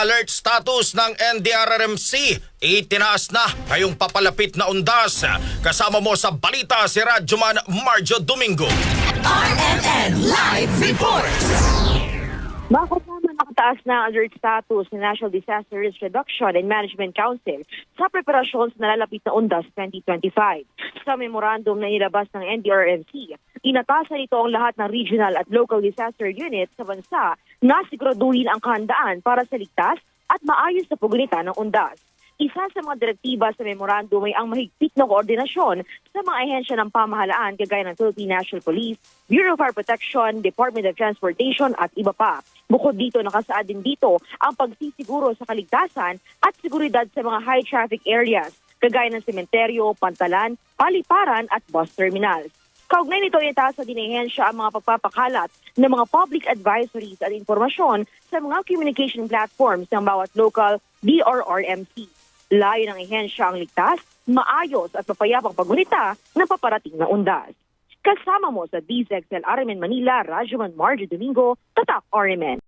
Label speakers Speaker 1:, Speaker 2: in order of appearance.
Speaker 1: alert status ng NDRRMC. Itinaas na ngayong papalapit na undas. Kasama mo sa balita si Radyoman Marjo Domingo.
Speaker 2: RMN Live Reports.
Speaker 3: Mga kasama nakataas na alert status ng National Disaster Risk Reduction and Management Council sa preparasyon sa nalalapit na UNDAS 2025. Sa memorandum na nilabas ng NDRMC, inatasan ito ang lahat ng regional at local disaster units sa bansa na siguraduhin ang kahandaan para sa ligtas at maayos na pagunitan ng UNDAS. Isa sa mga direktiba sa memorandum ay ang mahigpit na koordinasyon sa mga ahensya ng pamahalaan kagaya ng Philippine National Police, Bureau of Fire Protection, Department of Transportation at iba pa. Bukod dito, nakasaad din dito ang pagsisiguro sa kaligtasan at seguridad sa mga high traffic areas kagaya ng sementeryo, pantalan, paliparan at bus terminals. Kaugnay nito, itasa din ng ahensya ang mga pagpapakalat ng mga public advisories at informasyon sa mga communication platforms ng bawat local DRRMC. Layo ng ehensya ang ligtas, maayos at mapayapang pagunita ng paparating na undas. Kasama mo sa DZXL RMN Manila, Rajuman Marjo Domingo, Tatak RMN.